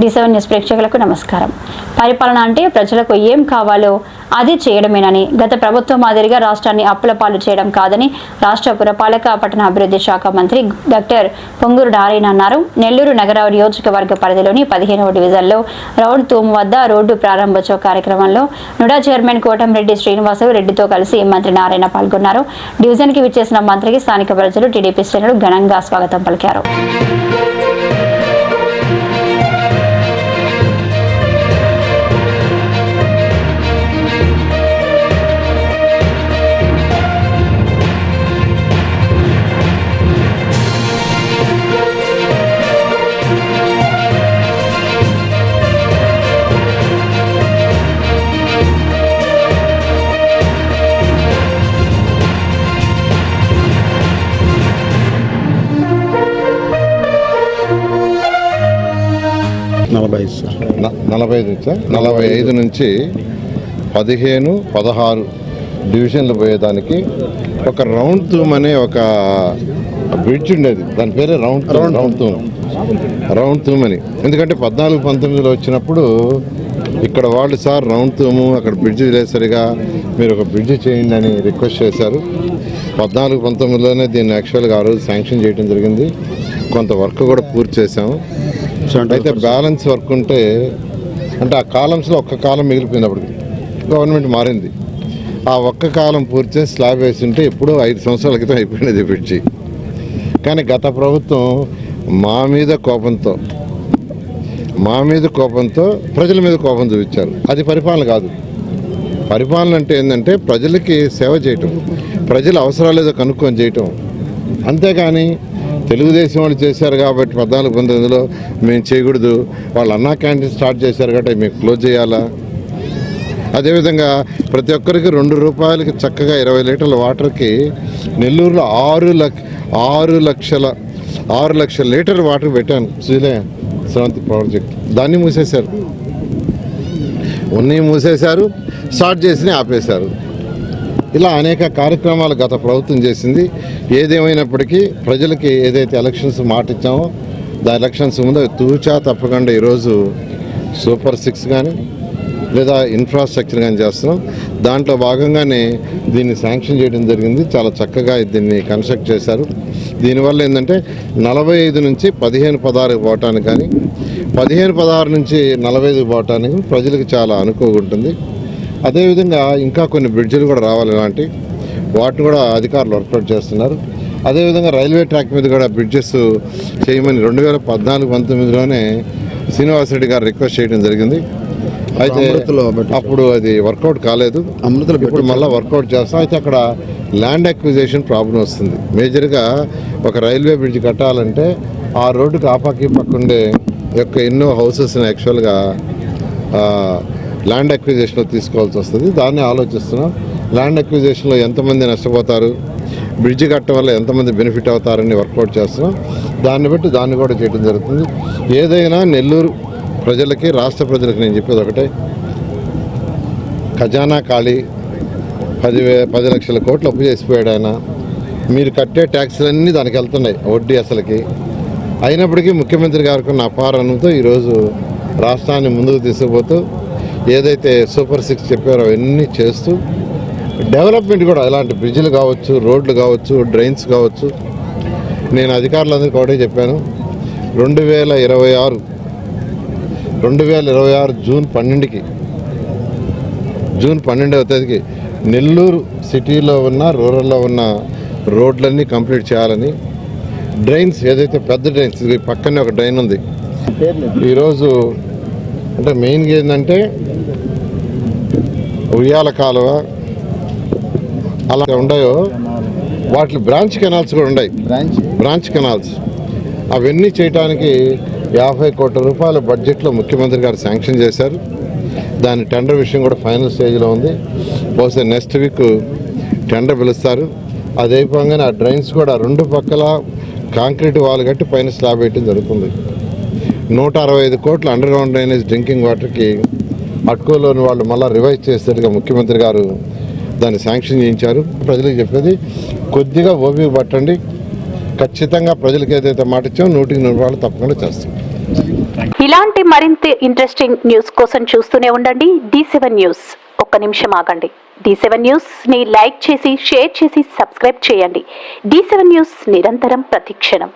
D seven news ప్రేక్షకులకు నమస్కారం. పరిపాలన అంటే ప్రజలకు ఏం కావాలో అది చేయడమేనని గత ప్రభుత్వం మాదిరిగా రాష్ట్రాన్ని అప్పుల పాలు చేయడం కాదని రాష్ట్ర పురపాలక పట్టణ అభివృద్ధి శాఖ మంత్రి డాక్టర్ పొంగూరు నారాయణ అన్నారు. నెల్లూరు నగర నియోజకవర్గ పరిధిలోని పదిహేనవ డివిజన్లో రౌండ్ తూము వద్ద రోడ్డు ప్రారంభోత్సవ కార్యక్రమంలో నుడా చైర్మన్ కోటంరెడ్డి శ్రీనివాసరావు రెడ్డితో కలిసి మంత్రి నారాయణ పాల్గొన్నారు. డివిజన్కి విచ్చేసిన మంత్రికి స్థానిక ప్రజలు టీడీపీ శ్రేణులు ఘనంగా స్వాగతం పలికారు. నలభై ఐదు నుంచా నలభై ఐదు నుంచి పదిహేను పదహారు డివిజన్లు పోయేదానికి ఒక రౌండ్ తూమ్ అనే ఒక బ్రిడ్జ్ ఉండేది. దాని పేరే రౌండ్ తూమ్ రౌండ్ తూమ్. రౌండ్ తూమ్ అని. ఎందుకంటే పద్నాలుగు పంతొమ్మిదిలో వచ్చినప్పుడు ఇక్కడ వాళ్ళు సార్ రౌండ్ తూము అక్కడ బ్రిడ్జ్ లేసరిగా మీరు ఒక బ్రిడ్జ్ చేయండి అని రిక్వెస్ట్ చేశారు. పద్నాలుగు పంతొమ్మిదిలోనే దీన్ని యాక్చువల్గా ఆ రోజు శాంక్షన్ చేయడం జరిగింది. కొంత వర్క్ కూడా పూర్తి చేసాము అయితే బ్యాలెన్స్ వర్క్ ఉంటే అంటే ఆ కాలమ్స్లో ఒక్క కాలం మిగిలిపోయినప్పటికి గవర్నమెంట్ మారింది. ఆ ఒక్క కాలం పూర్తి స్లాబ్ వేసింటే ఎప్పుడూ ఎప్పుడో ఐదు సంవత్సరాల క్రితం అయిపోయినది పిచ్చి కానీ గత ప్రభుత్వం మా మీద కోపంతో మా మీద కోపంతో ప్రజల మీద కోపం చూపించారు. అది పరిపాలన కాదు. పరిపాలన అంటే ఏంటంటే ప్రజలకి సేవ చేయటం ప్రజల అవసరాలు ఏదో కనుక్కొని చేయటం. అంతేగాని తెలుగుదేశం వాళ్ళు చేశారు కాబట్టి పద్నాలుగు పంతొమ్మిదిలో మేము చేయకూడదు. వాళ్ళు అన్నా క్యాంటీన్ స్టార్ట్ చేశారు కాబట్టి మేము క్లోజ్ చేయాలా? అదేవిధంగా ప్రతి ఒక్కరికి రెండు రూపాయలకి చక్కగా ఇరవై లీటర్ల వాటర్కి నెల్లూరులో ఆరు లక్ష ఆరు లక్షల ఆరు లక్షల లీటర్ వాటర్ పెట్టాను. శ్రీలే స్రవంతి ప్రాజెక్ట్ దాన్ని మూసేశారు. ఉన్నీ మూసేశారు స్టార్ట్ చేసి ఆపేశారు. ఇలా అనేక కార్యక్రమాలు గత ప్రభుత్వం చేసింది. ఏదేమైనప్పటికీ ప్రజలకి ఏదైతే ఎలక్షన్స్ మాట ఇచ్చామో దా ఎలక్షన్స్ ముందు తూచా తప్పకుండా ఈరోజు సూపర్ సిక్స్ కానీ లేదా ఇన్ఫ్రాస్ట్రక్చర్ కానీ చేస్తున్నాం. దాంట్లో భాగంగానే దీన్ని శాంక్షన్ చేయడం జరిగింది. చాలా చక్కగా దీన్ని కన్స్ట్రక్ట్ చేశారు. దీనివల్ల ఏంటంటే నలభై ఐదు నుంచి పదిహేను పదహారు పోవటానికి కానీ పదిహేను పదహారు నుంచి నలభై ఐదు పోవటానికి ప్రజలకు చాలా అనుకువగా ఉంటుంది. అదేవిధంగా ఇంకా కొన్ని బ్రిడ్జిలు కూడా రావాలి ఇలాంటి వాటిని కూడా అధికారులు వర్కౌట్ చేస్తున్నారు. అదేవిధంగా రైల్వే ట్రాక్ మీద కూడా బ్రిడ్జెస్ చేయమని రెండు వేల పద్నాలుగు పంతొమ్మిదిలోనే శ్రీనివాసరెడ్డి గారు రిక్వెస్ట్ చేయడం జరిగింది. అయితే. అప్పుడు అది వర్కౌట్ కాలేదు. అమృతలో ఇప్పుడు మళ్ళీ వర్కౌట్ చేస్తాం. అయితే అక్కడ ల్యాండ్ అక్విజిషన్ ప్రాబ్లం వస్తుంది. మేజర్గా ఒక రైల్వే బ్రిడ్జ్ కట్టాలంటే ఆ రోడ్డుకి ఆపాకి పక్క ఉండే యొక్క ఎన్నో హౌసెస్ని యాక్చువల్గా ల్యాండ్ అక్విజేషన్లో తీసుకోవాల్సి వస్తుంది. దాన్ని ఆలోచిస్తున్నాం. ల్యాండ్ అక్విజేషన్లో ఎంతమంది నష్టపోతారు? బ్రిడ్జ్ కట్టడం వల్ల ఎంతమంది బెనిఫిట్ అవుతారని వర్కౌట్ చేస్తున్నాం. దాన్ని బట్టి దాన్ని కూడా చేయడం జరుగుతుంది. ఏదైనా నెల్లూరు ప్రజలకి రాష్ట్ర ప్రజలకి నేను చెప్పేది ఒకటే. ఖజానా ఖాళీ. పదివే పది లక్షల కోట్లు అప్పు చేసిపోయాడు ఆయన. మీరు కట్టే ట్యాక్స్లన్నీ దానికి వెళ్తున్నాయి వడ్డీ అసలుకి. అయినప్పటికీ ముఖ్యమంత్రి గారికి ఉన్న అపారణంతో ఈరోజు రాష్ట్రాన్ని ముందుకు తీసుకుపోతూ ఏదైతే సూపర్ సిక్స్ చెప్పారో అవన్నీ చేస్తూ డెవలప్మెంట్ కూడా ఇలాంటి బ్రిడ్జ్లు కావచ్చు రోడ్లు కావచ్చు డ్రైన్స్ కావచ్చు. నేను అధికారులందరికీ ఒకటే చెప్పాను. రెండు వేల ఇరవై ఆరు రెండు వేల ఇరవై ఆరు జూన్ పన్నెండుకి జూన్ పన్నెండవ తేదీకి నెల్లూరు సిటీలో ఉన్న రూరల్లో ఉన్న రోడ్లన్నీ కంప్లీట్ చేయాలని డ్రైన్స్ ఏదైతే పెద్ద డ్రైన్స్ ఇది పక్కనే ఒక డ్రైన్ ఉంది. ఈరోజు అంటే మెయిన్గా ఏంటంటే ఉయ్యాల కాలువ అలా ఉన్నాయో వాటి బ్రాంచ్ కెనాల్స్ కూడా ఉన్నాయి బ్రాంచ్ బ్రాంచ్ కెనాల్స్ అవన్నీ చేయడానికి యాభై కోట్ల రూపాయల బడ్జెట్లో ముఖ్యమంత్రి గారు శాంక్షన్ చేశారు. దాని టెండర్ విషయం కూడా ఫైనల్ స్టేజ్లో ఉంది. బహుశా నెక్స్ట్ వీక్ టెండర్ పిలుస్తారు. అది అయిపోగానే ఆ డ్రైన్స్ కూడా రెండు పక్కల కాంక్రీట్ వాల్ కట్టి పైన స్లాబ్ వేయటం జరుగుతుంది. నూట అరవై ఐదు కోట్ల అండర్ గ్రౌండ్ డ్రైనేజ్ డ్రింకింగ్ వాటర్కి అటుకోలోని వాళ్ళు మళ్ళీ రివైజ్ చేసేట్టుగా ముఖ్యమంత్రి గారు దాన్ని శాంక్షన్ చేయించారు. ప్రజలకు చెప్పేది కొద్దిగా ఓపిక పట్టండి. ఖచ్చితంగా ప్రజలకు ఏదైతే మాట ఇచ్చామో నూటికి నూరు వాళ్ళు తప్పకుండా చేస్తాం ఇలాంటి మరింత ఇంట్రెస్టింగ్ న్యూస్ కోసం చూస్తూనే ఉండండి. డి సెవెన్ న్యూస్ ఒక్క నిమిషం ఆగండి. డి సెవెన్ న్యూస్ని లైక్ చేసి షేర్ చేసి సబ్స్క్రైబ్ చేయండి. డి సెవెన్ న్యూస్ నిరంతరం ప్రతిక్షణం.